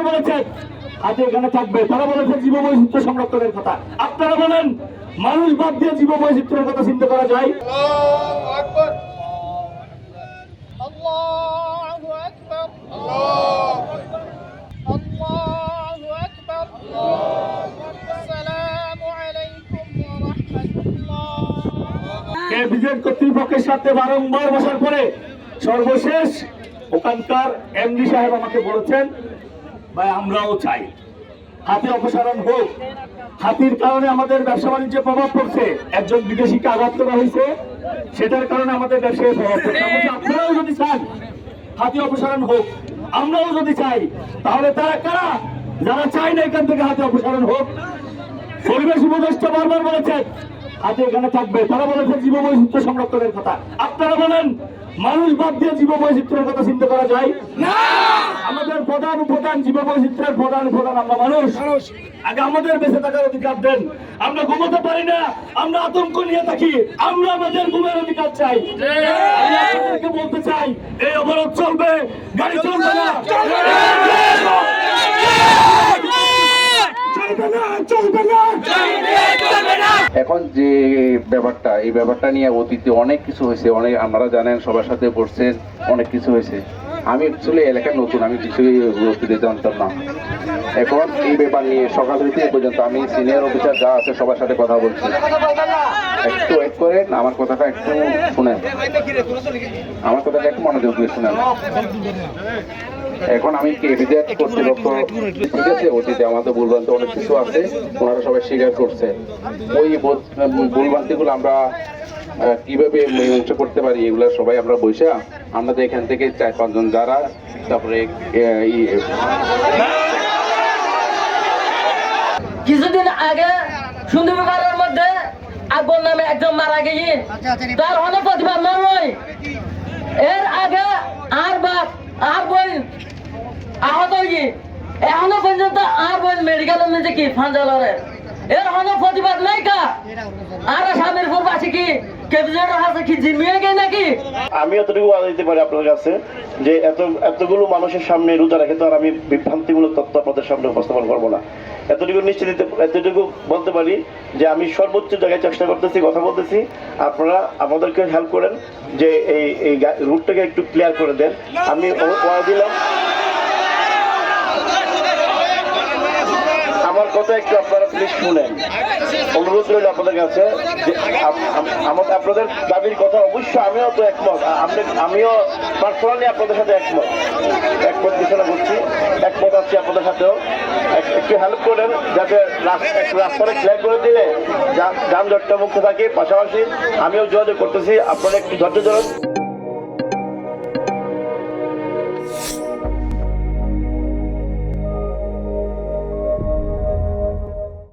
বারবার বলেছে, আজ এখানে থাকবে। তারা বলেছে জীব বৈচিত্র্য সংরক্ষণের কথা। আপনারা বলেন, মানুষ বাদ দিয়ে জীব বৈচিত্র্যের কথা চিন্তা করা যায়? বিজেড কর্তৃপক্ষের সাথে বারংবার বসার পরে সর্বশেষ ওখানকার এমডি সাহেব আমাকে বলেছেন ভাই আমরাও চাই। হাতি অপসারণ হোক। হাতির কারণে আমাদের ব্যবসা বাণিজ্যে প্রভাব পড়ছে। একজন বিদেশিকে আঘাত করা হয়েছে সেটার কারণে আমাদের ব্যবসায় প্রভাব পড়ছে। আপনারাও যদি চান হাতি অপসারণ হোক আমরাও যদি চাই তাহলে তারা কারা? যারা চায় না এখান থেকে হাতি অপসারণ হোক। পরিবেশ উপদেষ্টা বারবার বলেছেন হাতে এখানে থাকবে। তারা বলেছে জীব বৈচিত্র্য সংরক্ষণের কথা। আপনারা বলেন মানুষ বাদ দিয়ে জীব বৈচিত্র্যের কথা চিন্তা করা যায়? না! আমাদের প্রধান উপাদান জীব বৈচিত্র্যের প্রধান উপাদান আমরা মানুষ। আগে আমাদের বেঁচে থাকার অধিকার দেন। আমরা ঘুমোতে পারি না আমরা আতঙ্ক নিয়ে থাকি। আমরা আমাদের ঘুমের অধিকার চাই। বলতে চাই এই অবরোধ চলবে গাড়ি চলবে না চলবে না চলবে না এখন যে ব্যাপারটা, এই ব্যাপারটা নিয়ে অতীতে অনেক কিছু হয়েছে, অনেক আপনারা জানেন, সবার সাথে পড়ছেন অনেক কিছু হয়েছে। আমি অ্যাকচুয়ালি এলাকার নতুন, আমি কিছুই অতীতে জানতাম না। এখন এই ব্যাপার নিয়ে সকাল হইতে পর্যন্ত আমি সিনিয়র অফিসার যা আছে সবার সাথে কথা বলছি। একটু ওয়েট করেন, আমার কথাটা একটু শুনেন। আমার কথাটা একটু মনোযোগ দিয়ে শুনেন। এখন আমি কে বিদেশ কর্তৃপক্ষ ঠিক আছে অতীতে আমাদের ভুলভ্রান্তি অনেক কিছু আছে ওনারা সবাই স্বীকার করছে। ওই ভুলভ্রান্তি গুলো আমরা কীভাবে মীমাংসা করতে পারি এগুলো সবাই আমরা বসে আমাদের এখান থেকে চার পাঁচজন যারা তারপরে কিছুদিন আগে সুন্দরবনের মধ্যে আকবর নামে একজন মারা গিয়ে তার হলো প্রতিবাদ নয় এর আগে আর বাপ আর বোন আহত হয়ে এখনও পর্যন্ত বোন মেডিকেল নিয়েছে কি ফাঞ্জালরে এর হলো প্রতিবাদ নাই কা আর স্বামীর আছে কি কেবিজের আছে কি জিমিয়ে গে নাকি? আমি এতটুকু ওয়াদা দিতে পারি আপনার কাছে যে এত, এতগুলো মানুষের সামনে রোজা রেখে তো আর আমি বিভ্রান্তিমূলক তথ্য আপনাদের সামনে উপস্থাপন করব না। এতটুকু নিশ্চিত এতটুকু বলতে পারি যে আমি সর্বোচ্চ জায়গায় চেষ্টা করতেছি, কথা বলতেছি। আপনারা আমাদেরকে হেল্প করেন যে এই এই রুটটাকে একটু ক্লিয়ার করে দেন। আমি দিলাম। আমার কথা একটু আপনারা প্লিজ শুনেন। অনুরোধ রইল আপনাদের কাছে যে আপনাদের দাবির কথা অবশ্যই আমিও তো একমত। আমিও পার্সোনালি আপনাদের সাথে একমত। একমত ঘোষণা করছি একমত আছি আপনাদের সাথেও। এক- একটু হেল্প করেন যাতে রাস্তাটা ক্লিয়ার করে দিলে যানজটটা মুক্ত থাকে। পাশাপাশি আমিও যোগাযোগ করতেছি। আপনারা একটু ধৈর্য ধরুন।